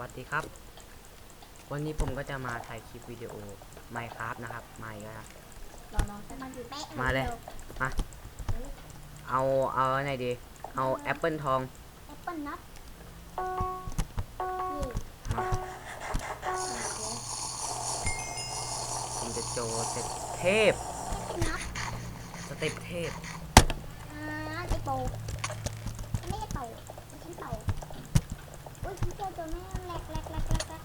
วัสดีครับ วันนี้ผมก็จะมาถ่ายคลิปวิดีโอ Minecraft นะครับมาอีกแล้วนะเราน้องใช่ไหมมันเป๊ะมาเลยเอาเอาไหนดี เอาแอปเปิลทองแอปเปิ้ลนัทมาผมจะโจสเต็ปเทพนัทสเต็ปเทพ อ่าไอโปไม่ใช่เป่าไม่ใช่เป่า อุ้ยฉันเจอตัวแม่แหลกแหลกแหลกแหลกแหลก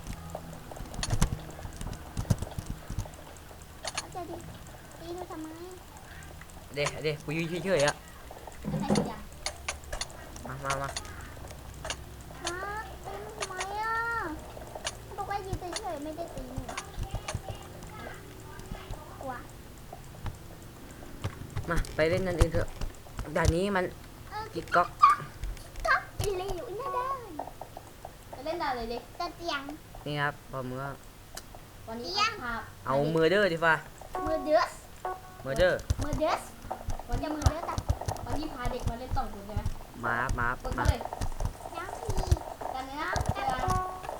เอาเจดิตีดูทำไมเด็กเด็กกูยืนเฉยๆอะไม่ใช่ทุกอย่ามามามาฮะตีมันทำไมอะบอกว่ายืนเฉยๆไม่ได้ตีหนี่กลัวมา ไปเล่นนั่นเองเถอะด่านนี้มันเออกิ๊กก๊อกทับไปเร็วน่ เล่นอะไรดิจะเตียงนี่ครับผมก็วันนี้เอี้ยงพาเอาเมอร์เดอร์ดีฟ้ามือเดือสเมอร์เดอร์มือเดือสวันอย่านี้มือพาเดือสแต่วันนี้พาเด็กมาเล่นสองคนใช่ไหมมาครับมาครับกดมามาเลยน้องพีกันเลยนะเจอกัน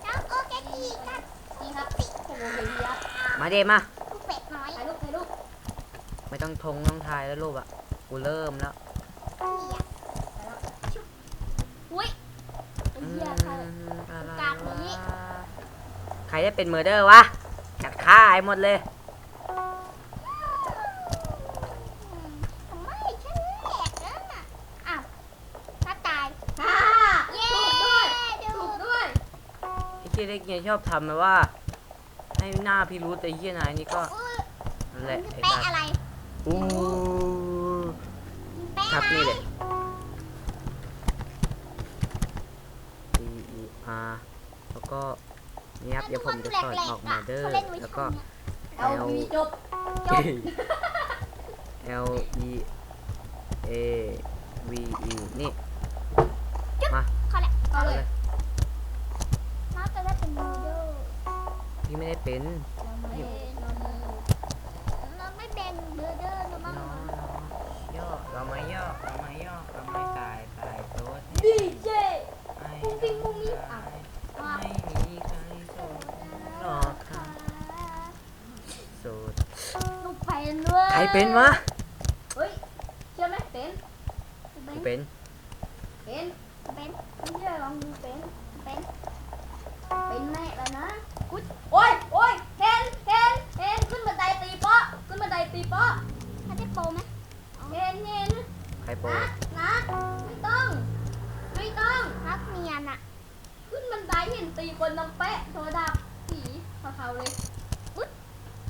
น้องโอเคดีกันนี่ครับโอ้โหเดี๋ยวดีครับมาเดมากูเป็ดน้อยถ่ายรูปถ่ายรูปไม่ต้องทงต้องทายแล้วรูปอะกูเริ่มแล้ว เหี้ย ถ่ายแล้ว อุ้ย ไอ้ เหี้ยใครอะไรกากนี้วะใครได้เป็นเมอร์เดอร์วะกัดฆ่าไอ้หมดเลย ทำไมฉันแหลกแล้วน่ะอ้าวถ้าตาย ฮ่าเย้ถูกด้วยดูถูกด้วยไอ้เหี้ยเล็กเนี่ยชอบทำแบบว่า ให้หน้าพี่รู้แต่เหี้ยนายนี่ก็อุ้ยนั่นแหละมันไอ้เป๊ะสัตอะไรอู้มันเป๊ะครัอะบไรนี่เลย D E R แล้วก็ นี่ครับเดี๋ยวผมจะสอนออกมาเดอร์เขาเล่นไว้แล้วช่ก็องเนี้ยเอาวีจบ L E A V E นี่ มาเขาแหละเอาเลยน้องจะได้เป็นมือเด้อพี่ไม่ได้เป็น เราไม่เราไม่น้องไม่เป็นมือเด้อน้องน้บ้างอย่อเราไม่ย่อเราไม่ย่อเราไม่ตายตายโต๊ดดีเจไม่มุ้งมิ้งมุ้งมิ้งอะ ใครเป็นวะเฮ้ยเชื่อไหมเป็นเป็นเป็น เป็นเป็นไม่เชื่อลองดูเป็นเป็นเป็นแม่แล้วนะอุ๊ยโอ้ยโอ้ยเห็นเห็นเห็นขึ้นบันไดตีเปาะขึ้นบันไดตีเปาะถ้าได้โปรไหมเห็นเห็นใครโปรนัดนัดไม่ต้อง ไม่ต้องนักเนียนอะขึ้นบันไดเห็นตีคนน้องเป๊ะโทรดับผีเขาเขาเลยอุ๊ย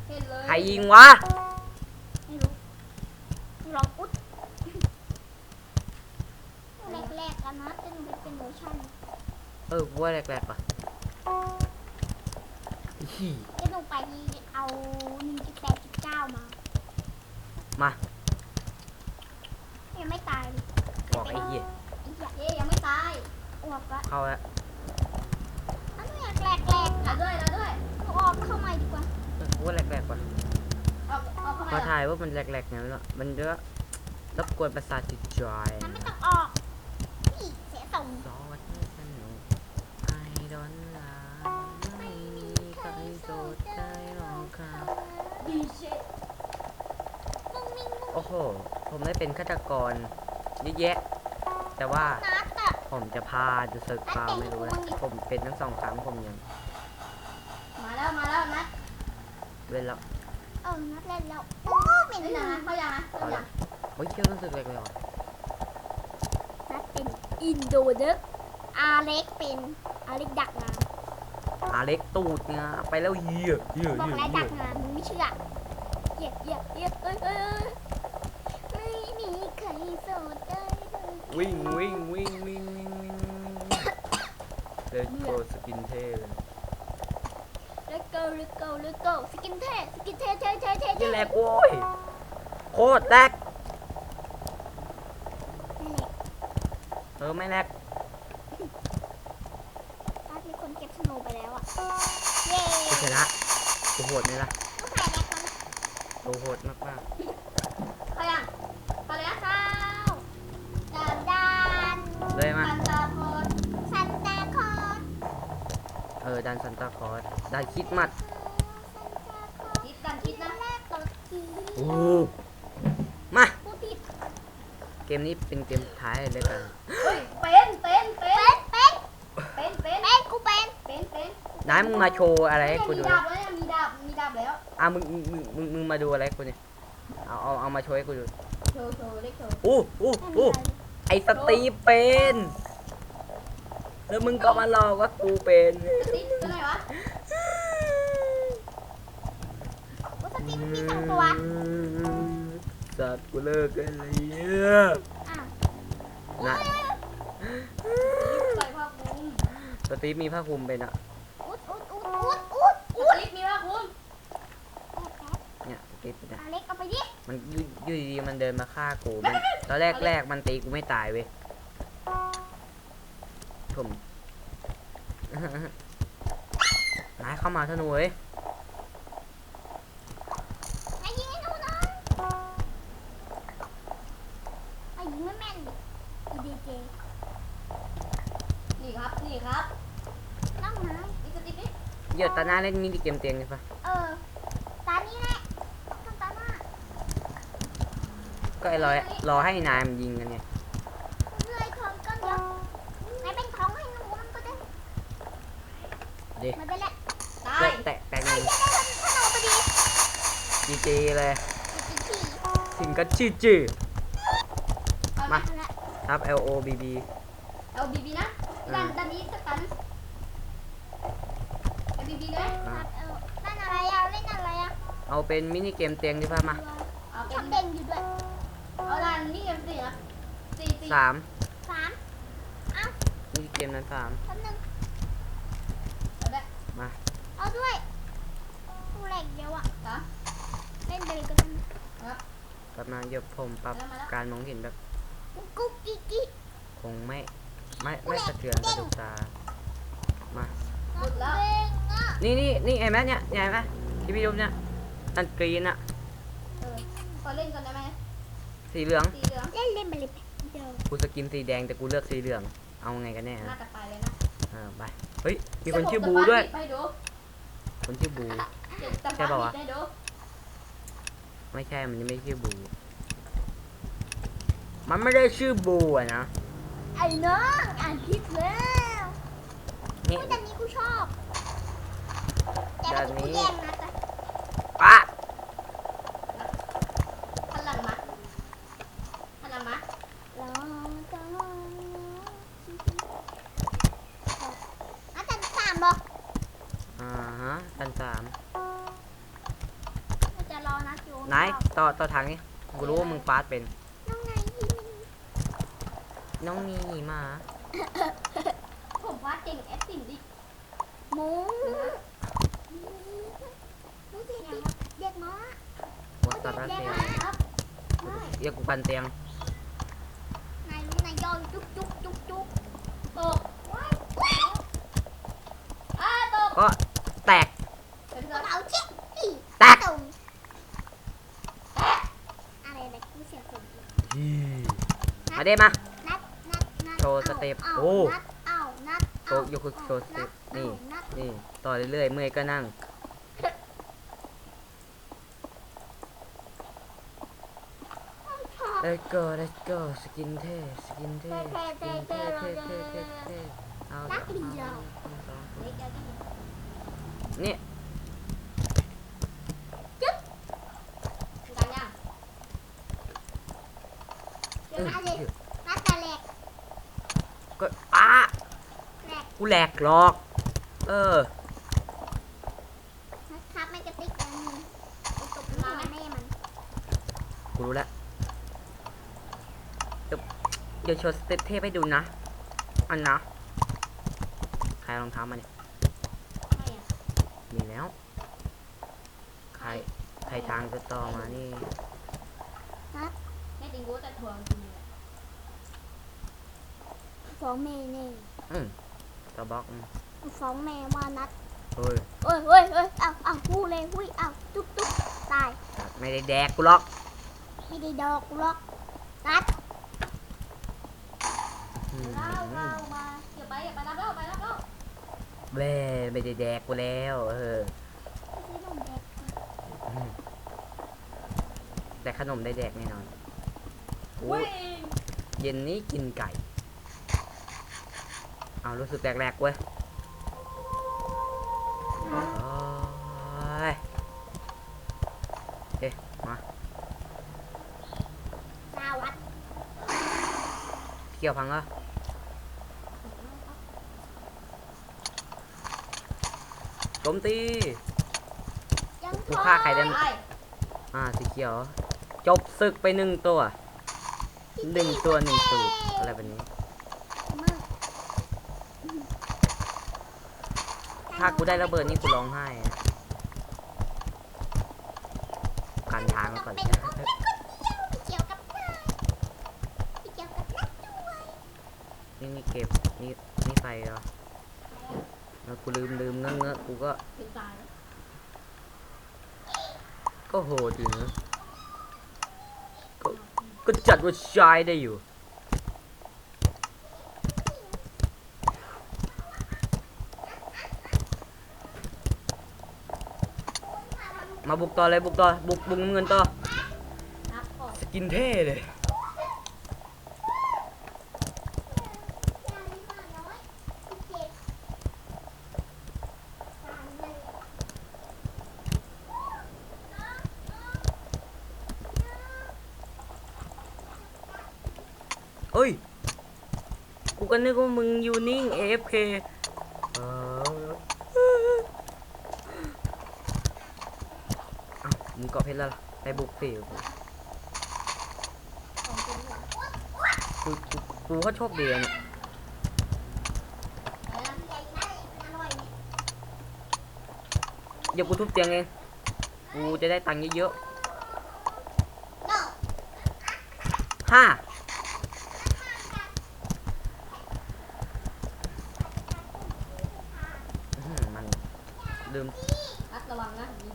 เห็นเลยใครยิงวะ ไม่รู้ลองอุ๊ด แรกๆกันนะจะหนูไปเป็นโลชั่นเออกูว่าแรกๆป่ะอี๋จะหนูไปเอาหนึ่งจุดแปดจุดเก้ามามายังไม่ตายเลยบอกไอ้เหี้ยไอ้เหี้ยเอ๊ยยังไม่ตายออกละเข้าแล้วอันนี้แรกๆเราอะด้วยเราด้วยหนูออกเข้ามาดีกว่าเออกูว่าแรกๆป่ะเอาเอาเข้าพอมาถ่ายว่ามันแรกๆเนี่ยมันมันเยอะรบกวนประสาทจิตใจ ฉันไม่ต้องออก ครับ ดีเจมุ้งมิ้งมุ้งโอ้โห ผมได้เป็นฆาตกรเยอะแยะ แต่ว่านัดอะผมจะพาจะเสิร์ฟเปล่าไม่รู้นะผมเป็นทั้งสองครั้งผมยังมาแล้วมาแล้วนัดเว้นแล้วเออนัดเล่นแล้วโอ้เป็นเฮ้ยหนะนังเขายังนะเอาเขายัละงเฮ้ยเชื่อรู้สึกเลยเลยเหรอนัดเป็นอินโดเด็กอาเล็กเป็นอาเล็กดักงา นอาเล็กตูดเนี่ยไปแล้วเหี้ยเหี้ยบอกเหี้ยแล้วเหี้ดัยกงานมึงไม่เชื่อเหยียบเหยียบเหยียบเอ้ยเอ้ยเอ้ยไม่มีใครโสดได้เลยวิ่งวิ่งวิ่งวิ่งวิ่งวิ่งเลตโกสกินเทเลย Let's go let's go let's go สกินเท่สกินเท่เท่เท่เท่ยี่เท่แหลกโว้ยโคตรแรกนั่นแหละเออไม่แรก หดไหมล่ะลูกหายแล้วคนกูโหดมากมากเขายังเขาเลยนะข้าวดานดานๆเลยมาปันตาพรซันตาคลอสดันซันตาคลอสดันคริดมัดคิดดันคิดนะแรกตกทีโอ้มากูติดเกมนี้เป็นเกมสุดท้ายเลยกันเฮ้ยเป็นเป็นเป็เป็นนเป็นเป็นเป็นเป็นกูเป็นเป็นเป็นนายมึงมาโชว์อะไรให้กูมีดู อะมึงมึงมึงมึงมึงมาดูอะไรให้กูเนี่ยเอาเอาเอามาโชว์ให้กูดูโชว์โชว์เล็กโชว์อู้อู้อู้ไอสตีฟเป็นแล้วมึงก็มาหลอกว่ากูเป็นสติ๊กตัวไหนวะกูสติกมีสองตัวสัตว์กูเลิกกันเลยเนี่ยอะนะใส่ผ้าคลุมสตีฟมีผ้าคลุมเป็นอะ อุดอุดอุดอุดอุด สติ๊กมีผ้าคลุม เนี่ยสตีฟเป็นอะ เอาเล็กเอาไปดิ มันอยู่อยู่ดีๆมันเดินมาฆ่ากูมันตอนแรกแรกมันตีกูไม่ตายเว้ยผมนายเข้ามาเถอะหนูเว้ยไอ้ยิงให้หนูหน่อยไอ้ยิงไม่แม่นดิอีดีเจนี่ครับ นี่ครับ น้องไม้ นี่สติ๊กนี่เดี๋ยวตาหน้าเล่นมินิเกมเตียงกันปะเออ ตานี้แหละต้องตาหน้า ก็ไอ้รอรอให้นายมันยิงกันไงเลื่อยทองก้อนเดียวไหนเป็นของให้หนูมันก็ได้ดิมันเป็นแหละตาแตยกแตกแตกหไอ้นึ่งเจ๊ได้ทำขนมพอดีจีจีเลยอีกทีสิงกัชื่อจื้อเอามามาละครับ L O B B เอาบีบีนะด้านด้านนี้สักกันเอาบีบีนะครับเออเล่นอะไรอะเล่นอะไรอะเอาเป็นมินิเกมเตียงดีป่ะมาเอาเป็ชอนบเด้งอยู่ด้วย เอาด้านนี้กันสี่นะสี่สี่สามสามมินิเกมนั้นสามแป๊บนึงเอาได้เอาด้วยกูแหลกเดียวอะสามเล่นไปเลยก็ได้กลับมาเดี๋ยวผมปรับมาแล้วมาแล้ว การมองเห็นแบบกุ๊กกิ๊กกิ๊กคงไม่ไม่ไม่สะเทือนกระดูกตา มา หมดแล้วเด้งอะนี่นี่นี่ไอ้แม่เนี่ยเนี่ยเห็นไหมที่พี่ดูเนี่ยอันกรีนอะเออขอเล่นก่อนได้ไหม สีเหลืองสีเหลืองเล่นเล่นไปเลยเดี๋ยวกูสกินสีแดงแต่กูเลือกสีเหลือง เอาไงกันแน่น่าฮะจะไปเลยนะอ่าไปเฮ้ยมีคนชื่อบูด้วย ไปดูคนชื่อบูเจ็บตะใช่ปะวะให้ดูไม่ใช่มันยังไม่ชื่อบู มันไม่ได้ชื่อบูอะนะไอ้น้องอ่านผิดแล้วนี่เฮ้ยแต่นี้กูชอบแต่แบบเมื่อนี้กี้กูแย่งนะแต่ ปะ หันหลังมาหันหลังมา เราจะอาจารย์สามบอก อ่าฮะอันสามเราจะรอนัดอยู่ไหนต่อต่อทางนี้กูรู้ว่ามึงฟาสเป็น น้องไหนยิงน้องนี่มา ผมวาดเก่งแอดสิ่งดิหมูไม่ใช่เด็กเด็กน้อยหัวสัตว์รัสเซียครับไม่เรียกกูกันเตียงนายรู้นายย่องจุ๊กจุ๊กจุ๊กจุ๊กตกอ้าตกก็แตก เป็น กระ เพื่อน เป๋าเช็คอี แตก ตุ่มอะไรแบบกูเสียคน มา เด้มานัดนัดนัดโชว์สเต็ปาโอ้นัดเอานัดโชว์ยกคือโชว์สเต็ปนี่นัดนี่ ต่อเรื่อยๆ เมื่อยก็นั่ง Let's go Let's go สกินเท่สกินเท่สกินเท่เท่เท่เท่เท่เอาละเอาละสองเล็กแอดดินี่กันยัง เออนัดแต่แหลกก็อ้าแหลกกูแหลกหรอก เออนัดครับไม่กระติกอันนึงไอ้ตบมาแม่มันกูรู้แล้วเดี๋ยวเดี๋ยวโชว์สเต็ปเทพให้ดูนะ อันนะ ใครเอารองเท้ามาเนี่ยไม่อะมีแล้ว ใคร ใครทางจะต่อมานี่แม่ติงกูแต่ถ่วงจริงเลย ฟ้องแม่แน่อืมต่อบล็อกอืมฟ้องแม่ว่านัดเฮ้ยเอ้ยเอ้ยเอ้ยเอาเอาพูดเลยหุ้ยเอาตุ๊กตุ๊กตาย ไม่ได้แดกกูหรอกไม่ได้ดอกกูหรอกนัดอืมเล่าเล่ามาอย่าไปอย่าไปรับแล้วไปรับแล้วแว่ไม่ได้แดกกูแล้วเออซื้อนมแดกค่ะอืมแต่ขนมได้แดกแน่นอนอุ๊วิ่ยงเย็นนี้กินไก่ เอารู้สึกแรกๆเว้ยโอ้ยโอเคมาสวัสดเกี่ยวพังเหรอโจมตี ยังกูฆ่าใครได้ไปอ่าสีเขียว จบศึกไปหนึ่งตัวหนึ่งตัวหนึ่งสูตรอะไรแบบนี้ มาก ถ้ากูได้ระเบิดนี่กูร้องไห้กันทางไว้ก่อนเป็นคนเป็นคนเดียวไม่เกี่ยวกับนายไม่เกี่ยวกับนักด้วยนี่นี่เก็บนี่นี่ใส่เหรอแล้วกูลืมลืมเงอะเงอะกูก็ก็โหดอยู่นะก็จัดว่าใช้ได้อยู่ มาบุกต่อเลยบุกต่อบุกบุกน้ำเงินต่อนับก่อนสกินเท่เลยเอ้ย กูก็นึกว่ามึงอยู่นิ่ง AFK เออ เกาะเพชรแล้วไปบุกสิของจริงเหรอกูกูกูก็โชคดีเนี่ยอะไรนะเดี๋ยวกูทุบเตียงเองกูจะได้ตังค์เยอะๆห้ามันลืม นัดระวังนะมี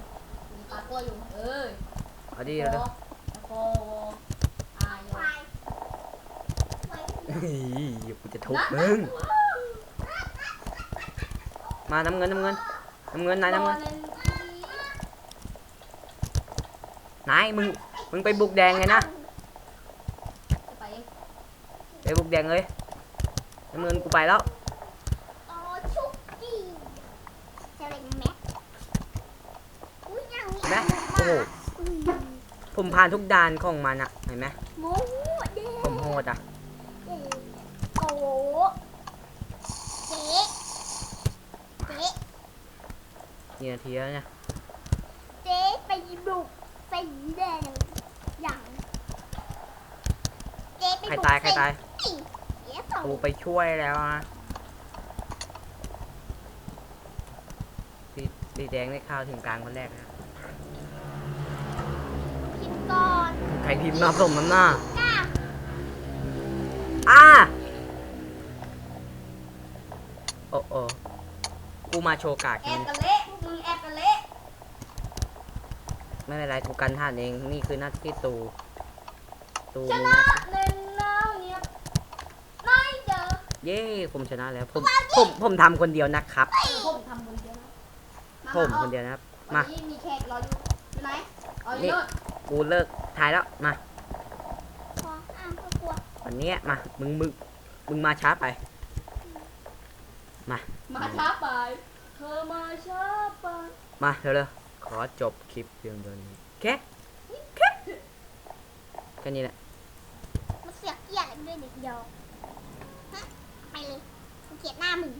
มีปลาตัว อยู่เอ้ยเอาดิเอาดิโฟอายอเฮ้ยเดี๋ยวกูจะทุบมึง มาน้ำเงินน้ำเงินน้ำเงินนายน้ำเงินนายมึงมึงไปบุกแดงไงนะจะไปเองไปบุกแดงเลยน้ำเงินกูไปแล้ว อ๋อชุกกี้จะเล่นแม็กอุ้ยยังมี เห็นไหมโอ้โห อุ้ย ผมผ่านทุกด่านของมันอะเห็นไหมโมเดผมโหดอะเด้โกเจ๊เจ๊กี่นาทีแล้วเนี่ยเจ๊ไปบุกสีแดงอย่างเจ๊ไปใครบุกตายใครตายสีเจ๊ส่งกูไปช่วยแล้วนะสีสีแดงได้ข้าวถึงกลางคนแรกนะ พิมพ์ก่อน ใครพิมพ์มาสมน้ำหน้าก้าอ่าโอ้โอ้กูมาโชว์กากแอกิบนกันเละพวกมึงแอบกันเละไม่เป็นไรกูกันท่านเองนี่คือหน้าที่ตูตูชมีหนะน้าที่หนึ่งน้าวเนี่ยไม่เจอเย้ผมชนะแล้วผมผมผมทำคนเดียวนะครับ ผมทำคนเดียวนะาผมคนเดียวนะครับมา วันนี้มีแขกรออยู่อยู่ไหนอ๋ออยู่นี่ โน่น กูเลิกถ่ายแล้ว มาวันนี้มา มึงมึงมึงมาช้าไป มา มาช้าไป เธอมาช้าไป มาเร็วๆ ขอจบคลิปเพียงเท่านี้แค่แค่แค่นี้แหละมาเสียเกียรด้วยเด็กยอไปเลยเกียดหน้ามึง